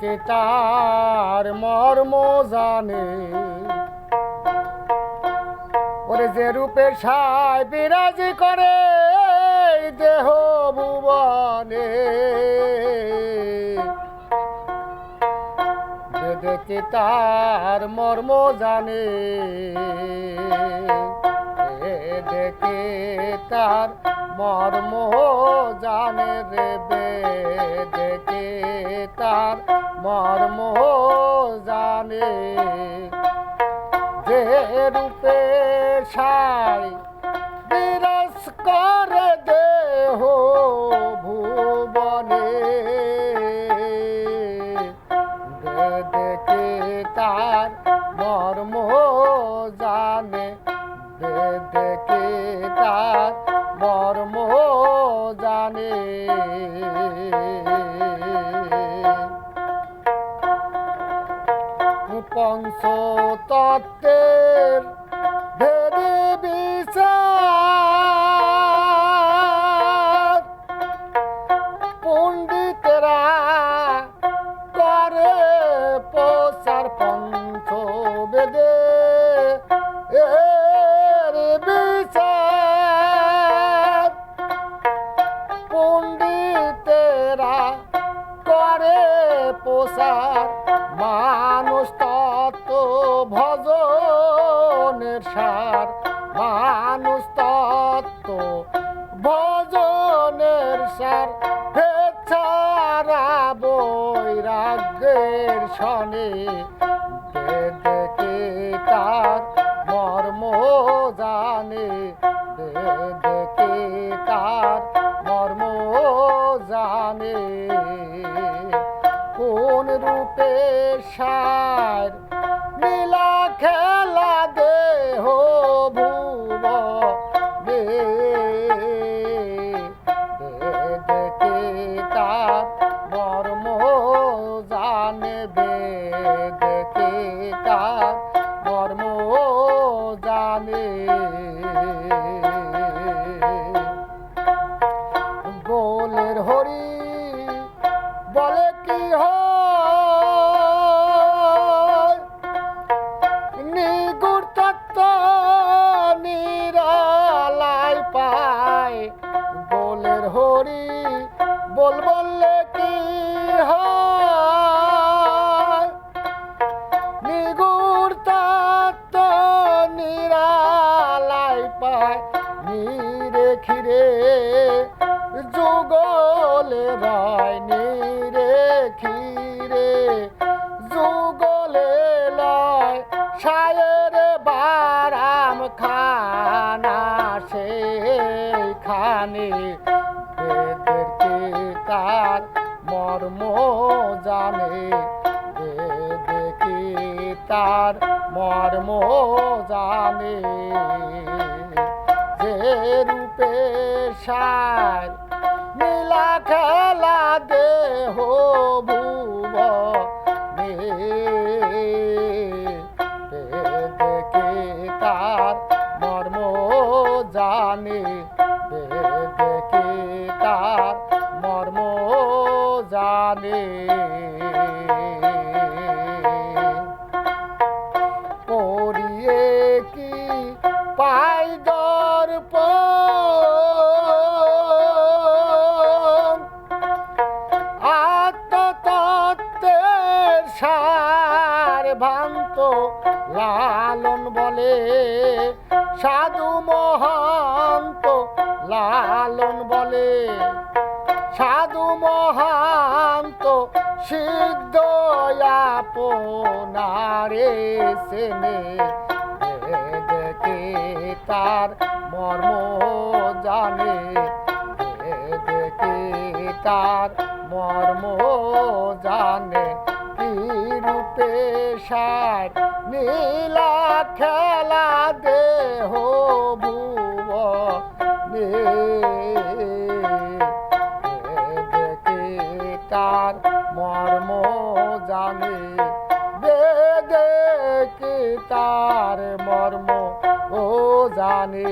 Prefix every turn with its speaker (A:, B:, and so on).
A: কে তার মর্ম জানে। ওরে যে রূপে সায় বিরাজি করে দেহ ভুবনে। দেখে তার মর্ম জানে দেখে তার মর্ম জানে রে বেদকে তার? মর্ম জানে যে রূপে সাই বিরাস করে দেহ। পঞ্চতত্ত্বের ভজনের সার, মানুষ তত্ত্ব ভজনের সার। ছাড়া বৈরাগ্যের দে দেখে তার মর্ম জানে? দেখে তার মর্ম জানে? কোন রূপে সার জানে। গোলের হরি বলে কি নিগুর তত্ত্ব নিরালাই পায়। গোলের হরি বল খিরে যুগলে লয়, সায়ের বারাম খানা সেইখানে। বেদের কি তার মর্ম জানে? কি তার মর্ম জানে? যে রূপে সার নীলা খেলা দেহ জানে দেখে তার মর্ম জানে? পড়িয়ে কি পাই দর্প আত্মতত্ত্বের সার ভান্ত লালন বলে সাধু মহান্ত লালন বলে, সাধু মহান্ত, সিদ্ধ আপনারে সেনে দেখে তার মর্ম জানে দেখে তার মর্ম জানে। কি রূপে সার নীলা খেলা দেহ দেখে তার মর্ম জানে। দেখে তার মর্ম ও জানে।